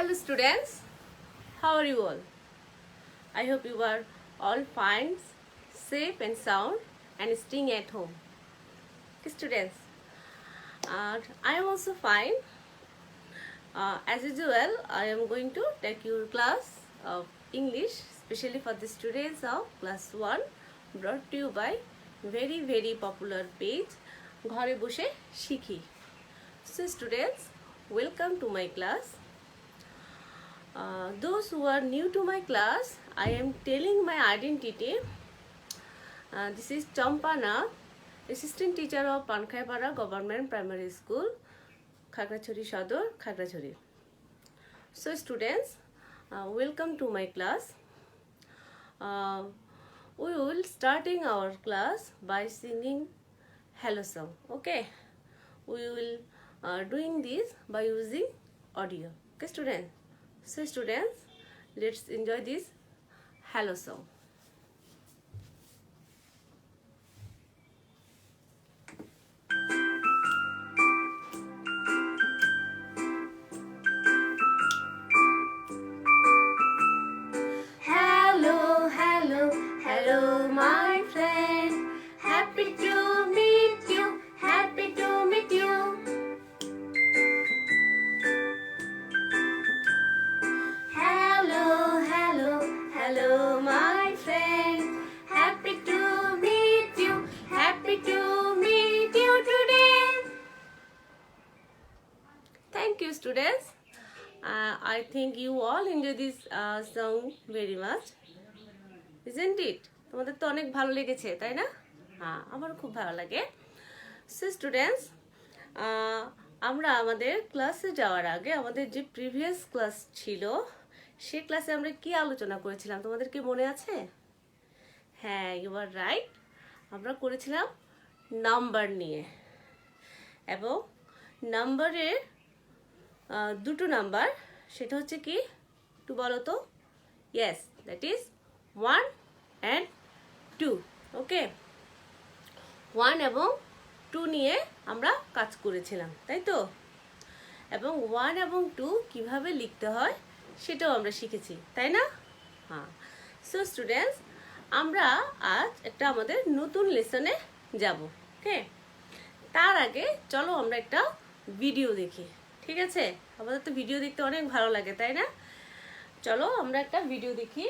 Hello students, how are you all? I hope you are all fine, safe and sound and staying at home. Okay, students, uh, I am also fine. Uh, as usual, I am going to take your class of English, especially for the students of class 1, brought to you by very very popular page ঘরে বসে শিখি So students, welcome to my class. Uh, those who are new to my class, I am telling my identity. Uh, this is Champana, assistant teacher of Pankhayapara Government Primary School, Khagrachari Sador, Khagrachari. So students, uh, welcome to my class. Uh, we will starting our class by singing hello song. Okay, we will uh, doing this by using audio. Okay, students. So students, let's enjoy this hello song. It? তোমাদের তো অনেক ভালো লেগেছে, তাই না? হ্যাঁ আমারও খুব ভালো লাগে। সো স্টুডেন্টস আমরা আমাদের ক্লাসে যাওয়ার আগে আমাদের যে প্রিভিয়াস ক্লাস ছিল, সে ক্লাসে আমরা কি আলোচনা করেছিলাম? তোমাদের কি মনে আছে? হ্যাঁ ইউ আর রাইট আমরা করেছিলাম নাম্বার নিয়ে। এবং নাম্বারের দুটো নাম্বার সেটা হচ্ছে কি? একটু বলো তো? Yes that is one and two okay one এবং টু নিয়ে আমরা কাজ করেছিলাম, তাই তো? এবং ওয়ান এবং টু কীভাবে লিখতে হয় সেটাও আমরা শিখেছি, তাই না? হ্যাঁ। সো স্টুডেন্টস আমরা আজ একটা আমাদের নতুন লেসনে যাব ওকে তার আগে চলো আমরা একটা ভিডিও দেখি, ঠিক আছে? আমাদের তো ভিডিও দেখতে অনেক ভালো লাগে, তাই না? চলো আমরা একটা ভিডিও দেখি।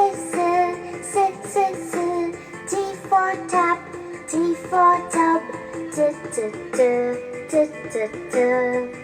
S, S, S, S. T for tap, T for tub. T, T, T, T, T, T.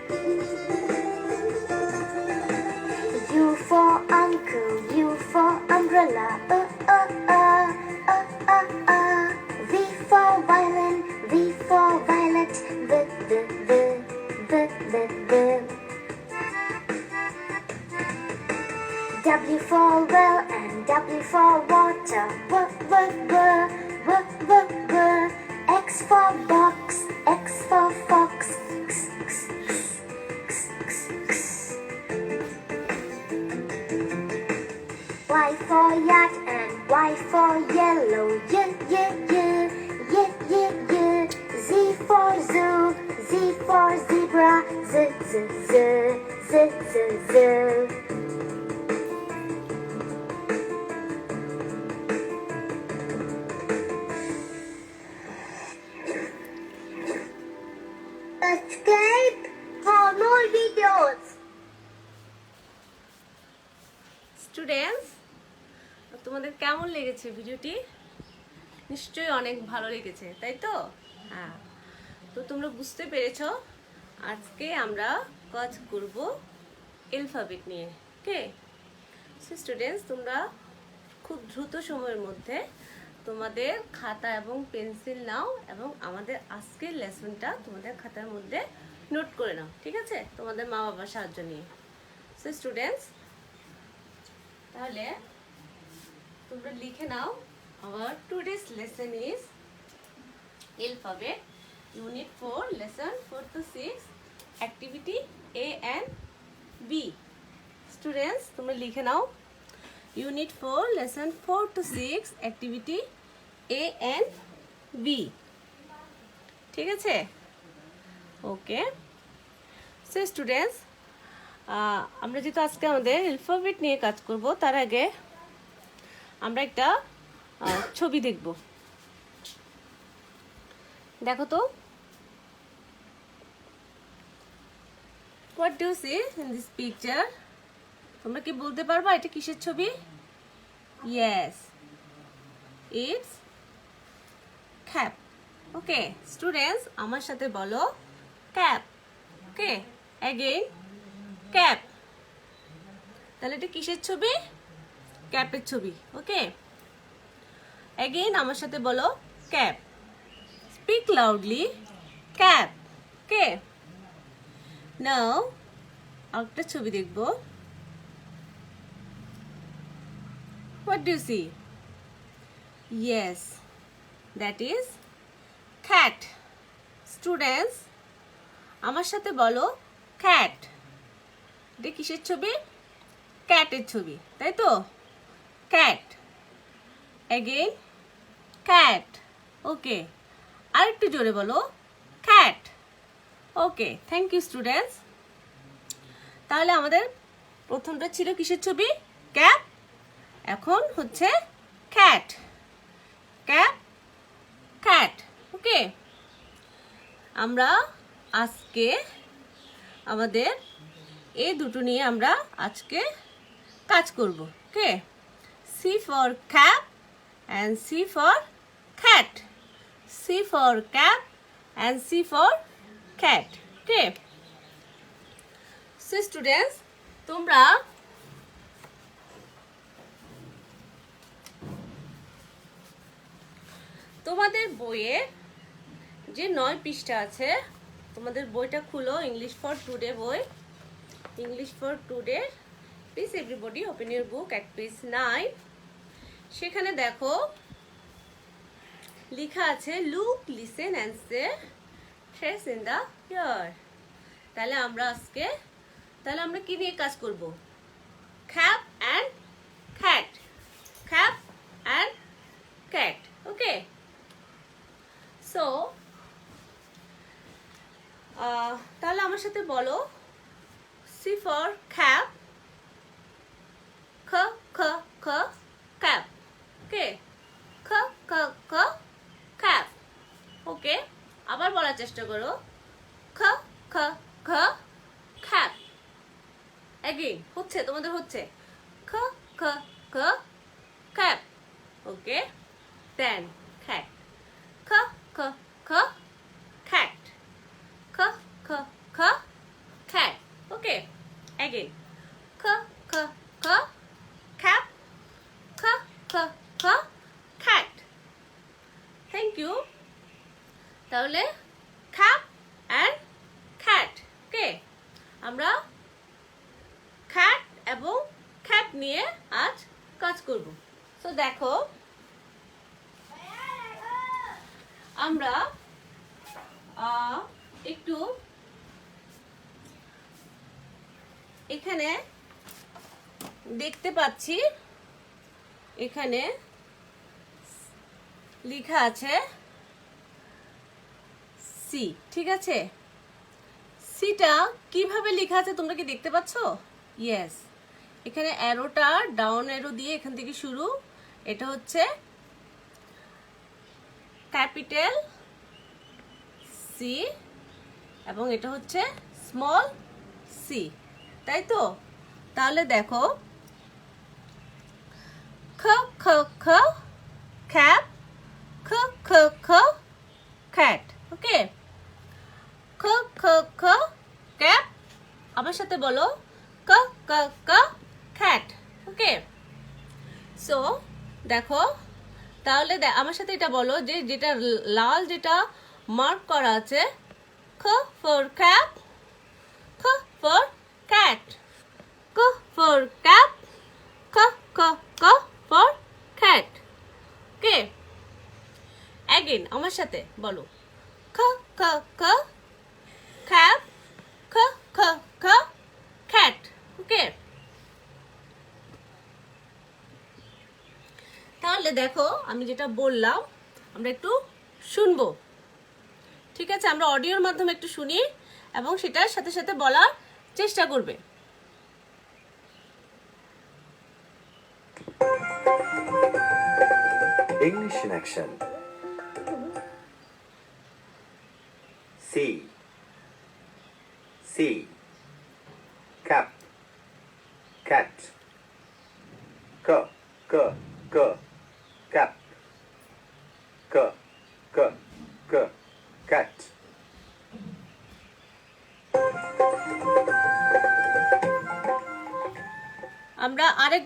Y for yacht and Y for yellow. Y, y, y, y, y, y. Z for zoo, Z for zebra. Z, z, z, z, z, z. Subscribe লেগেছে ভিডিওটি? নিশ্চয়ই অনেক ভালো লেগেছে, তাই তো? হ্যাঁ। তো তোমরা বুঝতে পেরেছ, আজকে আমরা কাজ করব এলফাবেট নিয়ে কে স্টুডেন্টস তোমরা খুব দ্রুত সময়ের মধ্যে তোমাদের খাতা এবং পেন্সিল নাও এবং আমাদের আজকের লেসনটা তোমাদের খাতার মধ্যে নোট করে নাও, ঠিক আছে? তোমাদের মা বাবার সাহায্য নিয়ে। সো স্টুডেন্টস তাহলে তোমরা লিখে নাও our today's lesson is alphabet unit 4 lesson 4 to 6 activity a and b. Students, তোমরা লিখে নাও, unit 4 lesson 4 to 6 activity a and b. ঠিক আছে? ওকে সো স্টুডেন্টস আমরা যেহেতু আজকে আমাদের অ্যালফাবেট নিয়ে কাজ করব, তার আগে আমরা একটা ছবি দেখব। দেখো তো। What do see in this picture তোমরা কি বলতে পারবা এটা কিসের ছবি? Yes it's cap okay students আমার সাথে বলো ক্যাপ ওকে অ্যাগেইন ক্যাপ তাহলে এটা কিসের ছবি? ক্যাপের ছবি ওকে অ্যাগেইন আমার সাথে বলো, cap. Speak loudly cap okay now আরেকটা ছবি দেখব। What do see yes that is cat students আমার সাথে বলো খ্যাট এটা কিসের ছবি? ক্যাটের ছবি, তাই তো? ক্যাট অ্যাগেন ক্যাট ওকে আর একটু জোরে বলো cat okay thank you students তাহলে আমাদের প্রথমটা ছিল কিসের ছবি? ক্যাপ এখন হচ্ছে ক্যাট ক্যাপ ক্যাট ওকে আমরা আজকে আমাদের এই দুটো নিয়ে আমরা আজকে কাজ করব okay C for cap and C for cat C for cap and C for cat okay so students তোমরা তোমাদের বইয়ে যে নয় পৃষ্ঠা আছে, তোমাদের বইটা খুলো ইংলিশ ফর টুডে বই। English for today please everybody open your book at page nine সেখানে দেখো লেখা আছে look listen and trace in the air তাহলে আমরা আজকে, তাহলে আমরা কি নিয়ে কাজ করব? Cap and cat cap and cat okay so তাহলে আমার সাথে বলো। সি ফর খ্যাপ খ খ খ ক্যাপ ওকে? খ খ খ। খ্যাফ ওকে? আবার বলার চেষ্টা করো। খ খ খ। খ্যাপ অ্যাগেইন হচ্ছে, তোমাদের হচ্ছে। খ খ খ। খ্যাপ ওকে? দেন খ্যাট খ খ খ খ্যাট খ খ খ খ্যাট ওকে অ্যাগেইন খ খ খ খ্যাপ খ খ খ খ্যাট থ্যাংক ইউ তাহলে খ্যাপ অ্যান্ড খ্যাট ওকে আমরা খ্যাট এবং খ্যাট নিয়ে আজ কাজ করব তো দেখো আমরা আহ, একটু এখানে দেখতে পাচ্ছি, এখানে লেখা আছে সি ঠিক আছে? সিটা কীভাবে লেখা আছে তোমরা কি দেখতে পাচ্ছ? ইয়েস এখানে অ্যারোটা ডাউন অ্যারো দিয়ে এখান থেকে শুরু। এটা হচ্ছে ক্যাপিটাল সি এবং এটা হচ্ছে স্মল সি তাই তো? তাহলে দেখো। খ খ খ, খ্যাপ। খ খ খ, খ্যাট। ওকে? খ খ খ ক্যাপ আমার সাথে বলো। ক ক ক, খ্যাট। ওকে? সো দেখো। তাহলে আমার সাথে এটা বলো যে, যেটা লাল যেটা মার্ক করা আছে, খ ফর ক্যাপ খ ফর ক্যাট ক ফর ক্যাপ ক ক ক ফর খ্যাট ওকে অ্যাগেন আমার সাথে, বলো। খ খ খ খ্যাপ খ খ খ খ্যাট ওকে তাহলে দেখো, আমি যেটা বললাম, আমরা একটু শুনব। ঠিক আছে, আমরা অডিওর মাধ্যমে একটু শুনি, এবং সেটার সাথে সাথে বলার চেষ্টা করবে English in action.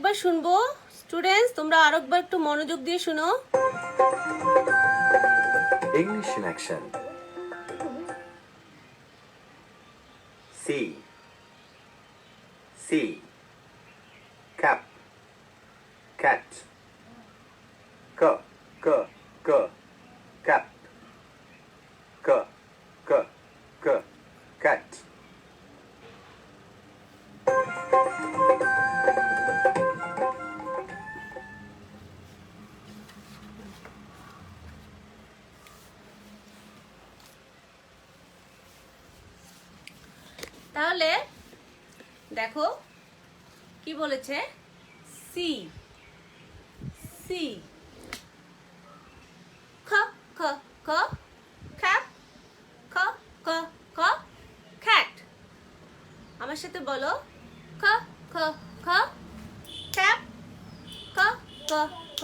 আরেকবার শুনব স্টুডেন্টস তোমরা আরেকবার একটু মনোযোগ দিয়ে শুনো English in action. C. C. Cap. Cat. K. K. K. Cap. K. K. K. Cat. দেখো। কি বলেছে? সি সি খ খ খ খ্যাপ খ খ খ, খ্যাট। আমার সাথে বলো। খ খ খ খ্যাপ খ খ খ,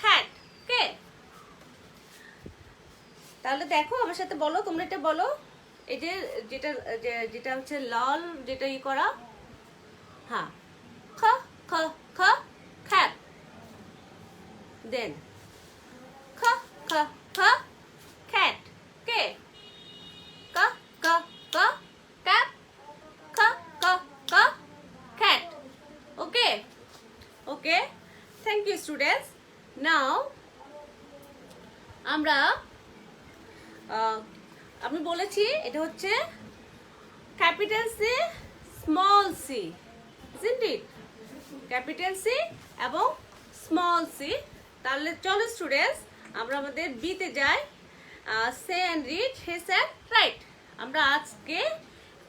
খ্যাট। কে তাহলে দেখো, আমার সাথে বলো, তোমরা এটা বলো। এই যে যেটা যেটা হচ্ছে লাল, যেটা ই করা হ্যাঁ খ খ খ খ্যাপ দেন, খ খ খ খ্যাট কে? ক ক ক ক্যাপ খ, ক ক cat okay? Okay? Thank you students now আমরা আমি বলেছি, এটা হচ্ছে capital C, small C. Isn't it capital C এবং স্মল সি তাহলে চলো স্টুডেন্টস আমরা আমাদের বিতে যাই। Say and read hey sir right আমরা আজকে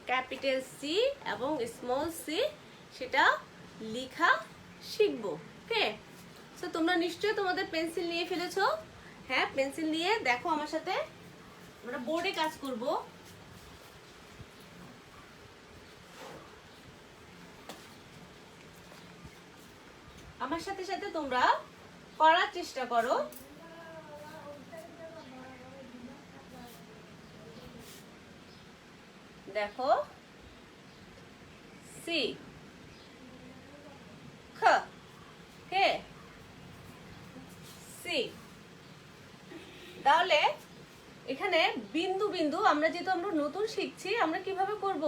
ক্যাপিটাল সি এবং স্মল সি সেটা লেখা শিখব ওকে সো তোমরা নিশ্চয়ই তোমাদের পেন্সিল নিয়ে ফেলেছো। হ্যাঁ পেন্সিল নিয়ে দেখো আমার সাথে। আমরা বোর্ডে কাজ করব। আমার সাথে সাথে তোমরা করার চেষ্টা করো। দেখো। সি। সি। তাহলে এখানে বিন্দু বিন্দু, আমরা যেহেতু আমরা নতুন শিখছি, আমরা কীভাবে করব?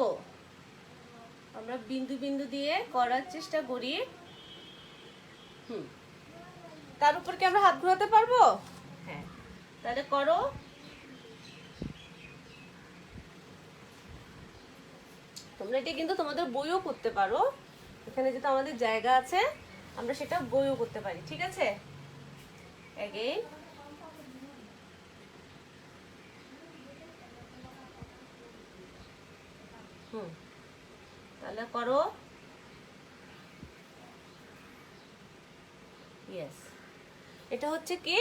আমরা বিন্দু বিন্দু দিয়ে করার চেষ্টা করি। তার উপর কি আমরা হাত ঘোরাতে পারব? হ্যাঁ। তাহলে করো। তোমরা এটা কিন্তু তোমাদের বইও করতে পারো। এখানে যেহেতু আমাদের জায়গা আছে আমরা সেটা বইও করতে পারি ঠিক আছে? Again হুম। তাহলে করো। ইয়েস এটা হচ্ছে কি?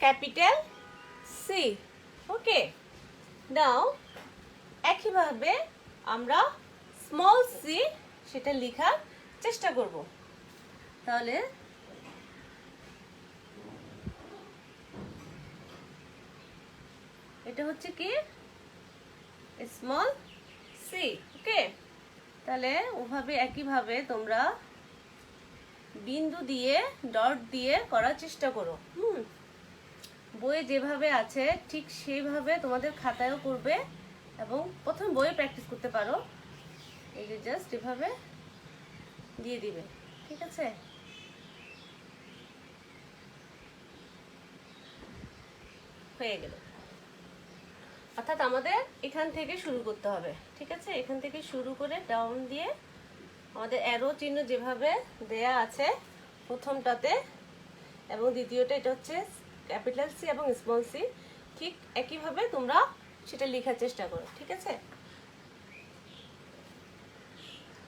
ক্যাপিটাল সি ওকে নাও একইভাবে আমরা স্মল সি সেটা লেখার চেষ্টা করব। তাহলে এটা হচ্ছে কি? স্মল সি ওকে তাহলে ওভাবে একইভাবে তোমরা বিন্দু দিয়ে, ডট দিয়ে করার চেষ্টা করো। হুম। বইয়ে যেভাবে আছে, ঠিক সেইভাবে তোমাদের খাতায়ও করবে এবং প্রথম বইয়ে প্র্যাকটিস করতে পারো। এই যে জাস্ট এভাবে দিয়ে দিবে, ঠিক আছে? হয়ে গেল। অর্থাৎ আমাদের এখান থেকে শুরু করতে হবে, ঠিক আছে? এখান থেকে শুরু করে ডাউন দিয়ে আমাদের অ্যারো চিহ্ন যেভাবে দেয়া আছে প্রথমটাতে, এবং দ্বিতীয়টা এটা হচ্ছে ক্যাপিটাল সি এবং স্মল সি ঠিক একইভাবে তোমরা সেটা লেখার চেষ্টা করো, ঠিক আছে?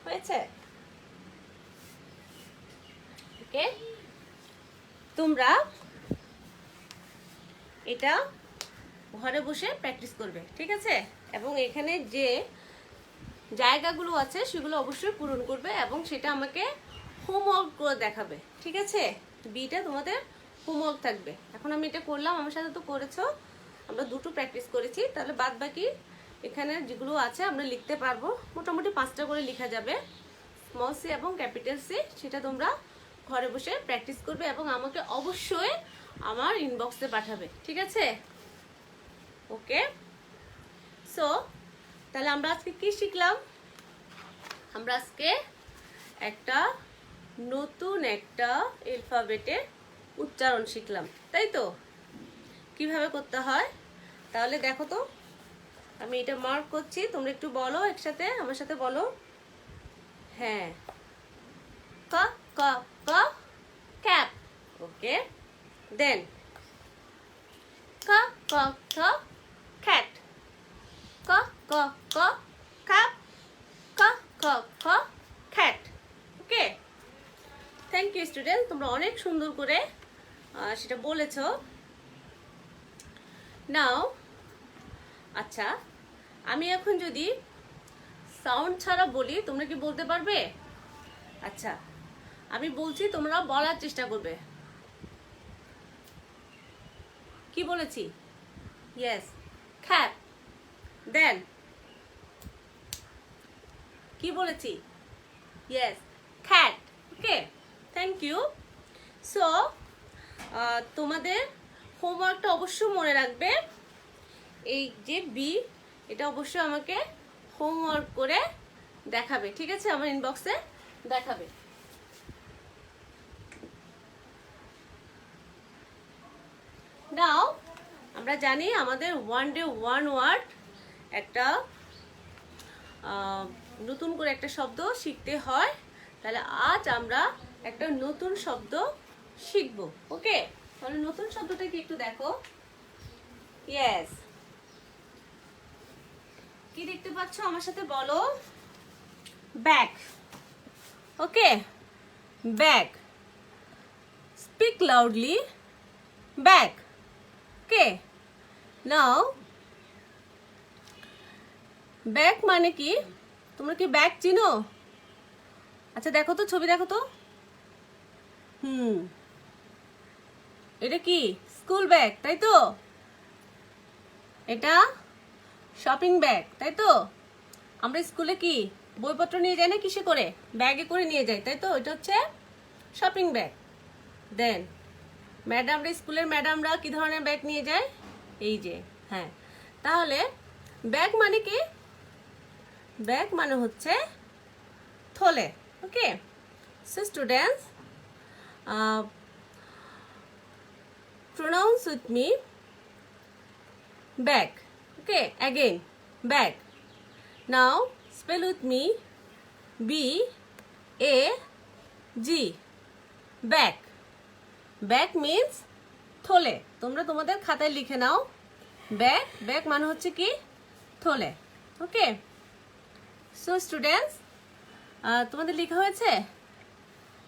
হয়েছে? ওকে তোমরা এটা ঘরে বসে প্র্যাকটিস করবে, ঠিক আছে? এবং এখানে যে জায়গাগুলো আছে, সেগুলো অবশ্যই পূরণ করবে এবং সেটা আমাকে হোমওয়ার্ক করে দেখাবে, ঠিক আছে? বিটা তোমাদের হোমওয়ার্ক থাকবে। এখন আমি এটা করলাম, আমার সাথে তো করেছ, আমরা দুটো প্র্যাকটিস করেছি, তাহলে বাদ বাকি এখানে যেগুলো আছে আমরা লিখতে পারব। মোটামুটি পাঁচটা করে লেখা যাবে স্মল সি এবং ক্যাপিটাল সি সেটা তোমরা ঘরে বসে প্র্যাকটিস করবে এবং আমাকে অবশ্যই আমার ইনবক্সে পাঠাবে, ঠিক আছে? ওকে সো তাহলে আমরা আজকে কি শিখলাম? আমরা আজকে একটা নতুন একটা অ্যালফাবেটের উচ্চারণ শিখলাম, তাই তো? কীভাবে করতে হয়? তাহলে দেখো তো, আমি এটা মার্ক করছি, তোমরা একটু বলো একসাথে, আমার সাথে বলো। হ্যাঁ। ক ক ক, ক্যাপ। ওকে। দেন। ক ক ক cat ক ক ক cup ক ক cat okay? Thank you student তোমরা অনেক সুন্দর করে সেটা বলেছ। নাও আচ্ছা আমি এখন যদি সাউন্ড ছাড়া বলি, তোমরা কি বলতে পারবে? আচ্ছা আমি বলছি তোমরা বলার চেষ্টা করবে। কি বলেছি? Yes cap then. কি বলেছি? Yes cat okay thank you so তোমাদের হোমওয়ার্কটা অবশ্যই মনে রাখবে। এই যে বি এটা অবশ্যই আমাকে হোমওয়ার্ক করে দেখাবে। ঠিক আছে? আমার ইনবক্সে দেখাবে। নাও আমরা জানি আমাদের ওয়ান ডে ওয়ান ওয়ার্ড একটা নতুন করে একটা শব্দ শিখতে হয়। তাহলে আজ আমরা একটা নতুন শব্দ শিখব। ওকে? তাহলে নতুন শব্দটা কি একটু দেখো? ইয়েস কি দেখতে পাচ্ছ আমার সাথে বলো? Bag okay? Bag speak loudly bag okay? Now bag মানে কি? তোমরা কি ব্যাগ চিনো? আচ্ছা দেখো তো, ছবি দেখো তো। হুম। এটা কি? স্কুল ব্যাগ তাই তো? এটা শপিং ব্যাগ তাই তো? আমরা স্কুলে কি, বইপত্র নিয়ে যাই না কিসে করে? ব্যাগে করে নিয়ে যাই, তাই তো? এটা হচ্ছে শপিং ব্যাগ দেন ম্যাডামরা স্কুলের ম্যাডামরা কি ধরনের ব্যাগ নিয়ে যায়? এই যে হ্যাঁ। তাহলে ব্যাগ মানে কি? ব্যাগ মানে হচ্ছে থলে, okay? So students pronounce with me bag okay again bag. Now spell with me B A G bag. Bag means থলে। তোমরা তোমাদের খাতায় লিখে নাও। ব্যাগ ব্যাগ মানে হচ্ছে কি? থলে, ওকে? সো স্টুডেন্টস তোমাদের লেখা হয়েছে?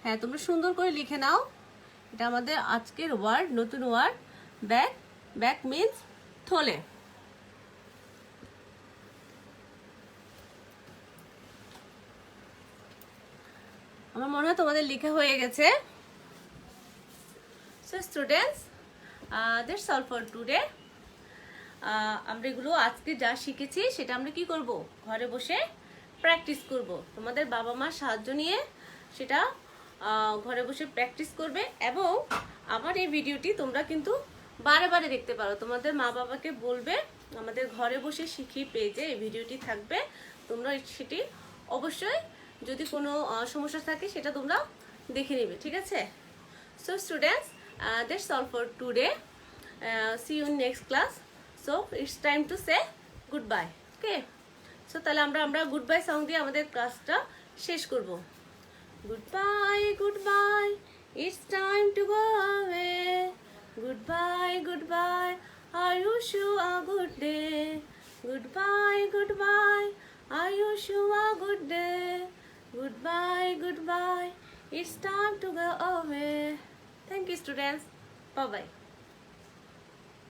হ্যাঁ তোমরা সুন্দর করে লিখে নাও। এটা আমাদের আজকের ওয়ার্ড নতুন ওয়ার্ড ব্যাক ব্যাক মিন্স থলে আমার মনে হয় তোমাদের লেখা হয়ে গেছে। So students that's all for today আমরা এগুলো আজকে যা শিখেছি, সেটা আমরা কি করব? ঘরে বসে প্র্যাকটিস করব। তোমাদের বাবা মার সাহায্য নিয়ে সেটা ঘরে বসে প্র্যাকটিস করবে এবং আমার এই ভিডিওটি তোমরা কিন্তু বারে বারে দেখতে পারো। তোমাদের মা বাবাকে বলবে আমাদের ঘরে বসে শিখি পেজে এই ভিডিওটি থাকবে। তোমরা সেটি অবশ্যই যদি কোনো সমস্যা থাকে সেটা তোমরা দেখে নেবে ঠিক আছে? So students uh, that's all for today. Uh, see you in next class. So it's time to say So তাহলে আমরা আমরা গুড বাই সং দিয়ে আমাদের ক্লাসটা শেষ করব goodbye goodbye it's time to go away goodbye goodbye I wish you a good day goodbye goodbye I wish you a good day Goodbye, goodbye. It's time to go away. Thank you, students. Bye bye.